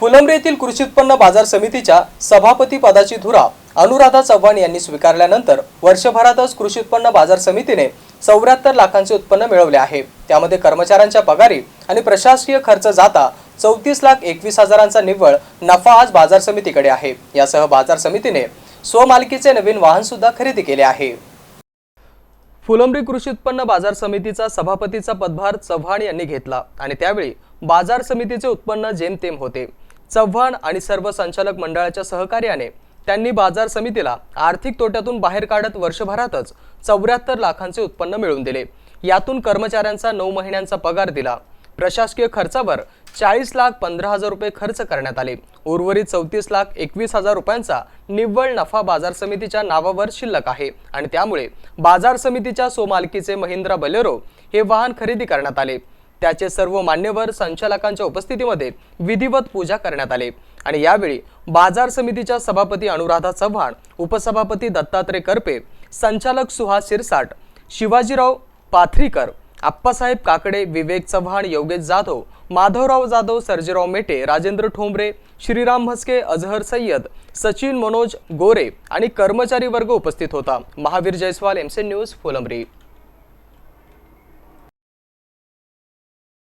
फुलंब्री येथील कृषी उत्पन्न बाजार समितीच्या सभापती पदाची धुरा अनुराधा चव्हाण यांनी स्वीकारल्यानंतर वर्षभरातच कृषी उत्पन्न बाजार समितीने चौऱ्याहत्तर लाखांचे उत्पन्न मिळवले आहे. त्यामध्ये कर्मचाऱ्यांच्या पगारी आणि प्रशासकीय खर्च जाता चौतीस लाख एकवीस हजारांचा निव्वळ नफा आज बाजार समितीकडे आहे. यासह बाजार समितीने स्वमालकीचे नवीन वाहन सुद्धा खरेदी केले आहे. फुलंब्री कृषी उत्पन्न बाजार समितीचा सभापतीचा पदभार चव्हाण यांनी घेतला आणि त्यावेळी बाजार समितीचे उत्पन्न जेमतेम होते. चव्हाण आणि सर्व संचालक मंडळाच्या सहकार्याने त्यांनी बाजार समितीला आर्थिक तोट्यातून बाहेर काढत वर्षभरातच चौऱ्याहत्तर लाखांचे उत्पन्न मिळवून दिले. यातून कर्मचाऱ्यांचा नऊ महिन्यांचा पगार दिला. प्रशासकीय खर्चावर चाळीस लाख पंधरा हजार रुपये खर्च करण्यात आले. उर्वरित चौतीस लाख एकवीस हजार रुपयांचा निव्वळ नफा बाजार समितीच्या नावावर शिल्लक आहे आणि त्यामुळे बाजार समितीच्या सोमालकीचे महिंद्रा बलेरो हे वाहन खरेदी करण्यात आले. त्याचे सर्व मान्यवर संचालकांच्या उपस्थितीमध्ये विधिवत पूजा करण्यात आले. आणि यावेळी बाजार समितीच्या सभापती अनुराधा चव्हाण उपसभापती दत्तात्रय करपे संचालक सुहास शिरसाट शिवाजीराव पाथरीकर आप्पासाहेब काकडे विवेक चव्हाण योगेश जाधव माधवराव जाधव सर्जेराव मेटे राजेंद्र ठोंबरे श्रीराम म्हस्के अझहर सय्यद सचिन मनोज गोरे आणि कर्मचारी वर्ग उपस्थित होता. महावीर जयस्वाल एमसेन न्यूज फुलंबरी.